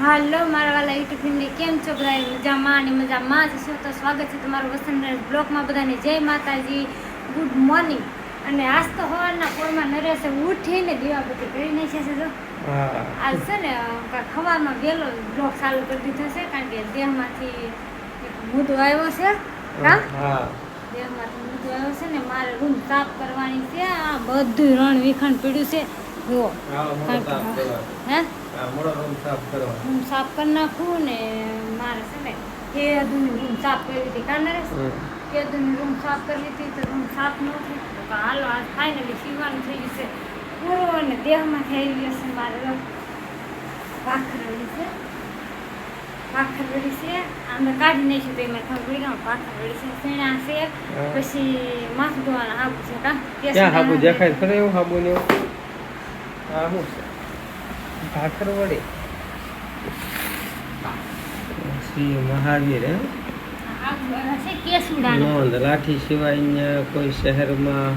હાલો, મારા વાલા YouTube family, કેમ છો બધા? મજામાં અને મજામાં જ છો? તો સ્વાગત છે તમારું વસંત બ્લોકમાં બધાને. જય માતાજી. ગુડ મોર્નિંગ અને આજ તો સવારના પોરમાં નરેશે ઉઠીને દીવાબત્તી કરી નાખ્યા છે આજ છે ને સવારમાં વહેલો બ્લોક ચાલુ કરી દીધો છે કારણ કે દેહમાંથી એક મુદ્દો આવ્યો છે હા? દેહમાંથી મુદ્દો આવ્યો છે ને મારે રૂમ સાફ કરવાની છે આ બધું રણ વિખંડ પીડ્યું છે જુઓ. હે રૂમ સાફ કરી નાખું ને મારે છે ને અધૂની રૂમ સાફ કરી હતી એ અધૂની રૂમ સાફ કરી હતી તો રૂમ સાફ નહોતી હાલો આજ ફાઇનલી સીવાનું થઈ ગયું છે. પૂરો અને દેહમાં થઈ ગયો છે મારે ભાખરવડી છે. ભાખરવડી છે. અમે કાઢી નાખ્યું તો એમાં ખબર પડી ગયું. છે શેણા છે. પછી માથું ધોવાના હાબુ છે કા? ક્યાં હાબુ? દેખાય ખરે એવું હાબુ ને એવું? હા શું છે? ભાખરવડી શ્રી મહાવીર લાઠી સિવાય અહીંયા કોઈ શહેરમાં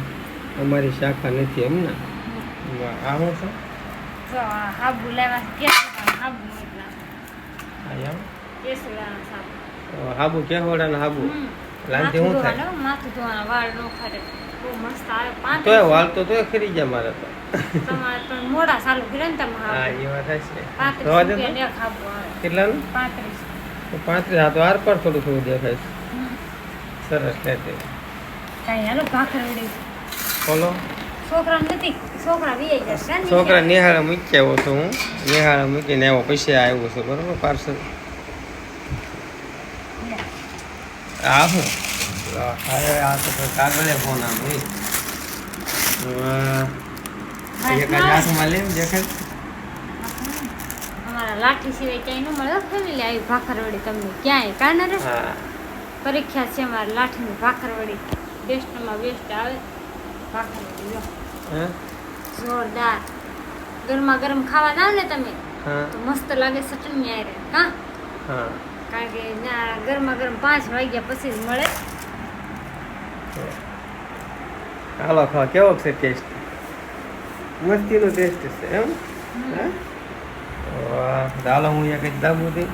અમારી શાખા નથી એમ ને? આ શું છે જો આ હાબુ કે હાબુ આ સાબુ અ, હાબુ કેવડાના હાબુ હમ. લાંથી માથું થાય માથું ધોવાના વાળ નો ખરે બહુ મસ્ત આવે પાંચ તો વાળ તો તો ખરી જાય મારે તો તમારે તો મોડા ચાલુ કરે ને તમે હા હાબુ. એ વાત છે પાંત્રીસ. રૂપિયા ને ખાબુ આવે કેટલાનું પાંત્રીસ તો પાંત્રીસ હા તો આર પર થોડું થોડું દેખાય છે સરસ લેતે કાંઈ હાલો ભાખરવડી બોલો છોકરા નથી છોકરા વી જશે ને છોકરા નિહાળા મૂકી આવ્યો તો હું નિહાળા મૂકીને આવ્યો પછી આવ્યો છું બરોબર પાર્સલ આ શું અરે આ તો કોઈ કાગળે ફોન આમ એ એક જ હાથમાં લે દેખાય અમારા લાઠી સિવાય ક્યાંય ન મળે. ફેમિલી આવી ભાખરવડી તમને ક્યાંય કારણે રે હા. પરીક્ષા છે અમારા લાઠીની ભાખરવડી બેસ્ટમાં બેસ્ટ આવે ભાખરવડી લો હે? જોરદાર. ગરમા ગરમ ખાવા ના ને તમે. તો મસ્ત લાગે ચટણી આરે કા હા. કારણ કે ના ગરમા ગરમ પાંચ વાગ્યા પછી જ મળે. હાલો ખાવા કેવો છે ટેસ્ટ મસ્તીનો ટેસ્ટ છે એમ? હે? વાહ ચાલો હું અહીંયા કંઈક દાબું હતી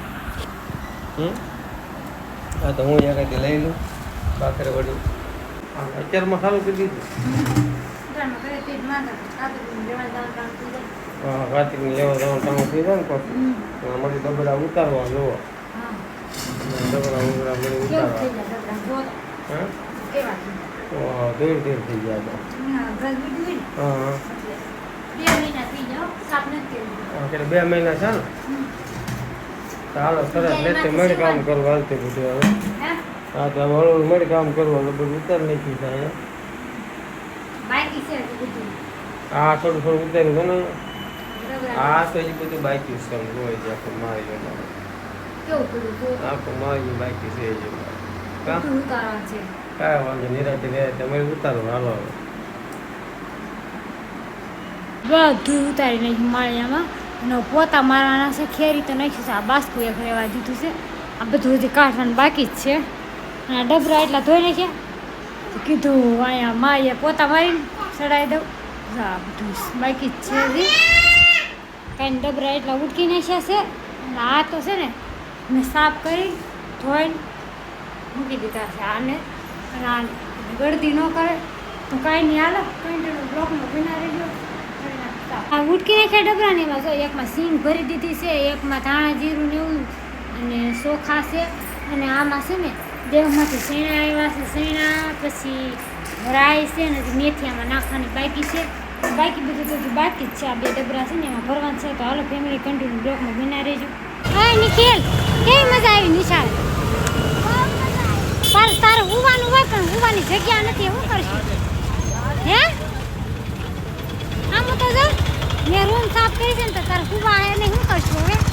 હમ? હા તો હું અહીંયા કંઈક લઈ લઉં. ભાખર વડું. અત્યારમાં સારું કરી દીધું. કાપી લેવા જવાનું કામ થઈ જાય ને પછી મળી ડબડા ઉતારવા જોવો ડબડા ઉતરા મળી ઉતારવા. દૂર દૂર થઈ ગયા તો. અહીંયા ઘર બીજું હા બે મહિના છે ને? હમ. સરસ લેતે મળી કામ કરવા હાલતી બધું હવે. હે હા તો હળવું મળી કામ કરવું એટલે બધું ઉતાર નાખ્યું થાય. આ થોડું થોડું ઉતાર્યું છે ને. આ તો હજી બધું બાકી છે. એમ છે આખું મારી આખું મારી ગયું બાકી છે એ કાંઈ વાંધો નિરાતે રહે તમારે ઉતારો હાલો હવે બધું ઉતારી નાખ્યું માળિયામાં. અને પોતા મારવાના છે ખેરી તો નાખ્યું છે આ બાસ્કુ એક રહેવા દીધું છે. આ બધું હજી કાઢવાનું બાકી જ છે. અને ડબરા એટલા ધોઈ નાખ્યા કીધું અહીંયા માએ પોતા મારીને ચડાવી દઉં. જો, બધું બાકી છે કાંઈ ડબરા એટલા ઉટકી નાખ્યા છે. અને આ તો છે ને, મેં સાફ કરી, ધોઈને મૂકી દીધા છે આને. અને આ ગળદી ન કરે. તો કાંઈ નહીં હાલો. કંઈનું બ્લોકમાં બના રહેજો આ ઉટકી નાખ્યા ડબરાની એમાં જો, એકમાં સિંગ ભરી દીધી છે, એકમાં ધાણા જીરું ને એવું. અને ચોખા છે. અને આમાં છે ને દેવમાંથી શેણા આવ્યા છે શેણા પછી રાઈ છે ને મેથી આમાં નાખવાની બાકી છે. બાકી બધું તો બાકી જ છે. આ બે ડબરા છે ને એમાં ભરવાનું છે. તો હાલો ફેમિલી કન્ટિન્યુ બ્લોકમાં બના રહેજો. હા નિખિલ, કેવી મજા આવી નિશાળ? પણ તારે ઉવાનું હોય પણ ઉવાની જગ્યા નથી, શું કરશું? હે? આમ તો જો, મેં રૂમ સાફ કરી છે ને તો તારે હુવા એને શું કરશું હવે?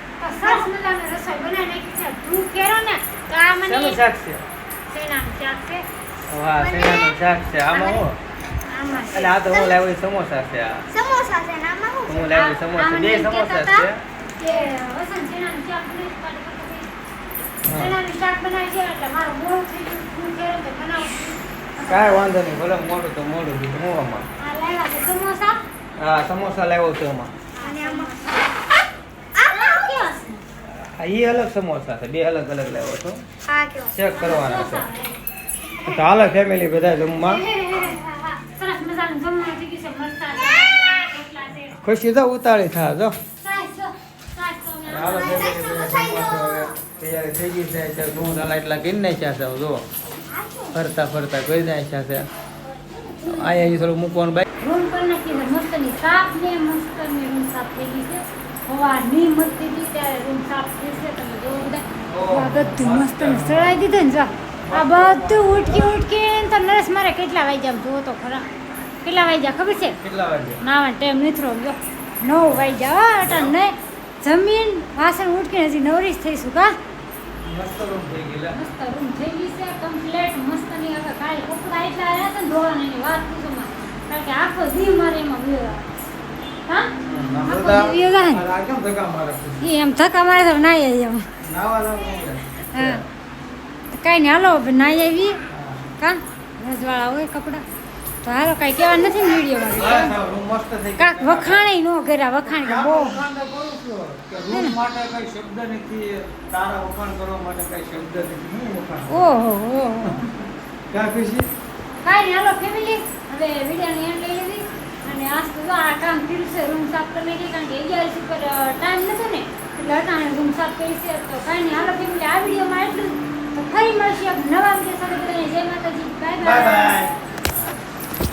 સરસ મજાની રસોઈ બનાવી નાખી છે. તું કેરો ને તો આ મને શેનું શાક છે? શેણાનું શાક છે? વાહ શેણાનું શાક છે? આમાં હું એટલે આ તો હું લાવ્યો સમોસા છે આ. સમોસા છે ને આમાં શું હું લાવ્યો સમોસા. બે સમોસા છે. કે વસંત શેણાનું શાક બનાવી પાડી કરતો ભાઈ. હા. શેણાનું શાક બનાવી છે એટલે મારું મોડું થઈ ગયું. તું કેરો તો બનાવું. કાંઈ વાંધો નહીં ભલે મોડું તો મોડું હું આમાં? લાવ્યા છે સમોસા? હા સમોસા લાવ્યો છે એમાં અને આમાં? હા એ અલગ સમોસા છે. બે અલગ અલગ લેવો છો. ચેક કરવાના છે. તો હાલો ફેમિલી બધા જમવા. ખુશી તો ઉતાળી થા જો. હાલો ફેમિલી તૈયારી થઈ ગઈ છે. અત્યારે ઘઉં દાલા એટલા કરી નાખ્યા છે જો. ફરતા ફરતા કરી નાખ્યા છે અહીંયા થોડું મૂકવાનું સાફ ને સાફ થઈ ગઈ છે. સવારની મસ્તી હતી ત્યારે રૂમ સાફ થઈ તમે જોવો બધા. મસ્ત સળાઈ દીધું ને જો. આ બધું ઉટકી ઉટકી તો નરસ મારે કેટલા વાગ્યા જોવો તો ખરા. કેટલા વાગ્યા ખબર છે? નાવાનો ટાઈમ નથી રહ્યો. નવ વાગ્યા. હો નહીં જમીન વાસણ ઉટકીને હજી નવરી જ થઈશું કા મસ્ત રૂમ થઈ ગયેલા. મસ્ત રૂમ થઈ ગઈ છે કમ્પ્લેટ મસ્તની. હવે કાલે કપડા એટલા આવ્યા છે ને ધોવાના એની વાત પૂછો કારણ કે આખો દી મારે એમાં વયો હા? ને. ધક્કા મારે તો એમ. હા. કાંઈ નહીં હાલો નાઈ આવી. કા? રજવાળા હોય કપડા. તો હાલો કઈ કહેવા નથી ને વિડીયોમાં. કાંક વખાણે નો કર્યા વખાણ બહુ? ઓહો ઓહો. કાંઈ હાલો ફેમિલી હવે વિડીયોની એમ લઈ કામ રૂમ સાફ કરી નાખીએ કારણ કે અગિયારસ પર ટાઈમ નથી ને. એટલે અટાણે રૂમ સાફ કરી છે. તો કાંઈ નહીં. હાલો ફેમિલી, આ વિડીયોમાં એટલું તો ફરી મળશે નવા વીડિયો સાથે. બધાને જય માતાજી. Bye bye